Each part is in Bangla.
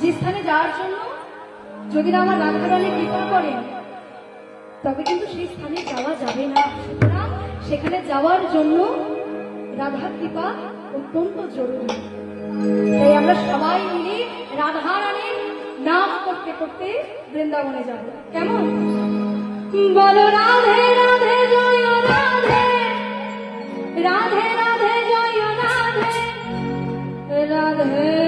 যে স্থানে যাওয়ার জন্য যদি না আমার রাধারানী কৃপা করেন, তবে কিন্তু সেই স্থানে যাওয়া যাবে না। সুতরাং সেখানে যাওয়ার জন্য রাধার কৃপা অত্যন্ত জরুরি। তাই আমরা সবাই মিলে রাধারানীর নাম করতে করতে বৃন্দাবনে যাব। কেমন? বলো রাধে রাধে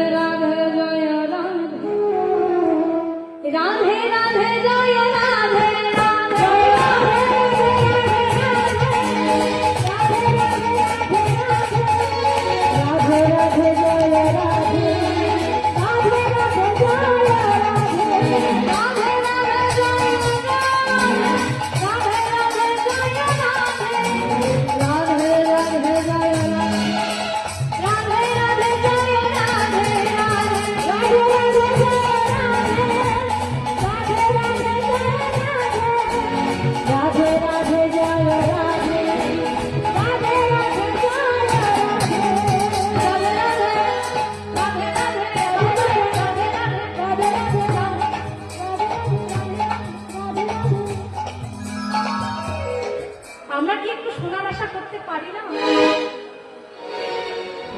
পারি না।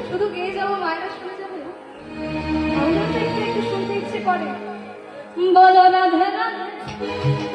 শুধু গেয়ে যাব মায়েরা শুনে যাবে। একটু শুনতে ইচ্ছে করে। বলো না রাধে